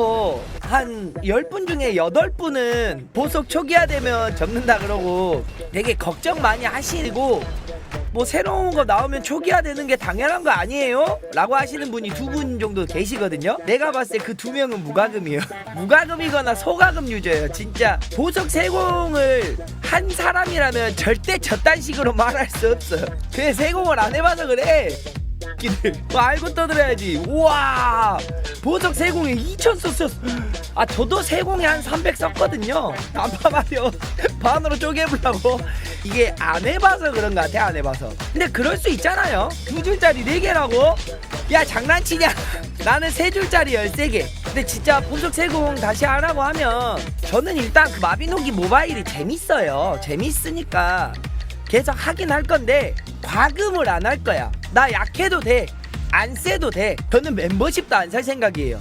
와서 한 10분 중에 8분은 보석 초기화 되면 접는다 그러고 되게 걱정 많이 하시고 뭐 새로운 거 나오면 초기화 되는 게 당연한 거 아니에요? 라고 하시는 분이 두 분 정도 계시거든요. 내가 봤을 때 그 두 명은 무과금이에요. 무과금이거나 소과금 유저예요 진짜. 보석 세공을 한 사람이라면 절대 저딴 식으로 말할 수 없어요. 그게 세공을 안 해봐서 그래 끼들. 뭐 알고 떠들어야지. 우와. 보석 세공에 2천 썼어. 아 저도 세공에 한 300 썼거든요. 난파마려 반으로 쪼개보려고. 이게 안 해봐서 그런 것 같아 안 해봐서. 근데 그럴 수 있잖아요. 두 줄짜리 네 개라고. 야 장난치냐. 나는 세 줄짜리 13개. 근데 진짜 보석 세공 다시 하라고 하면 저는 일단 그 마비노기 모바일이 재밌어요. 재밌으니까 계속 하긴 할 건데 과금을 안 할 거야. 나 약해도 돼. 안 세도 돼. 저는 멤버십도 안 살 생각이에요.